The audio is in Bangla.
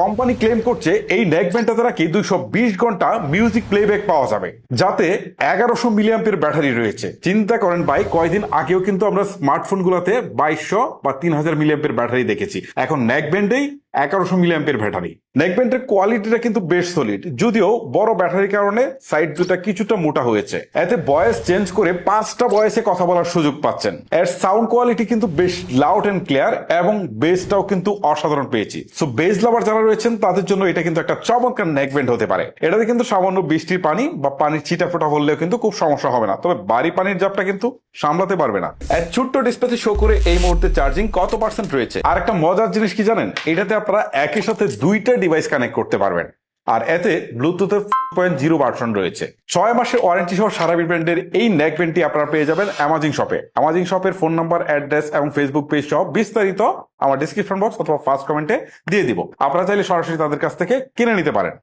কোম্পানি ক্লেম করছে এই নেক দ্বারা নাকি দুইশো বিশ ঘণ্টা মিউজিক প্লেব্যাক পাওয়া যাবে, যাতে এগারোশো মিলিয়াম্পের ব্যাটারি রয়েছে। চিন্তা করেন ভাই কয়েকদিন আগেও কিন্তু আমরা স্মার্টফোনগুলোতে বাইশশো বা তিন হাজার মিলিয়াম্পের ব্যাটারি দেখেছি। এখন নেক ব্যান্ডেই এগারোশো মিলিয়াম্পের ব্যাটারি নেক ব্যান্ডের কোয়ালিটিটা কিন্তু বেশ সলিড যদিও বড় ব্যাটারির কারণে সাইড দুটা কিছুটা মোটা হয়েছে। এতে ভয়েস চেঞ্জ করে পাঁচটা বয়সে কথা বলার সুযোগ পাচ্ছেন। এর সাউন্ড কোয়ালিটি কিন্তু বেশ লাউড এন্ড ক্লিয়ার এবং বেসটাও কিন্তু অসাধারণ পেয়েছি। সো বেস লাভার যারা রয়েছেন, তাদের জন্য এটা কিন্তু একটা চমৎকার নেক ব্যান্ড হতে পারে। এটাতে কিন্তু সামান্য বৃষ্টির পানি বা পানির ছিটা ফোটা হলেও কিন্তু খুব সমস্যা হবে না। তবে বাড়ি পানির জাপটা কিন্তু সামলাতে পারবে না। এর ছোট্ট ডিসপ্লেতে শো করে এই মুহূর্তে চার্জিং কত পার্সেন্ট রয়েছে? আর একটা মজার জিনিস কি জানেন? এটাতে আপনারা একই সাথে দুইটা ডিভাইস কানেক্ট করতে পারবেন। আর এতে ব্লুটুথের পয়েন্ট জিরো ভার্সন রয়েছে। ছয় মাসের ওয়ারেন্টি সহ সারা ব্র্যান্ডের এই নেক ব্যান্ডটি আপনারা পেয়ে যাবেন অ্যামাজিং শপে অ্যামাজিং শপের ফোন নাম্বার অ্যাড্রেস এবং ফেসবুক পেজ সহ বিস্তারিত আমার ডিসক্রিপশন বক্স অথবা ফার্স্ট কমেন্টে দিয়ে দিব। আপনারা চাইলে সরাসরি তাদের কাছ থেকে কিনে নিতে পারেন।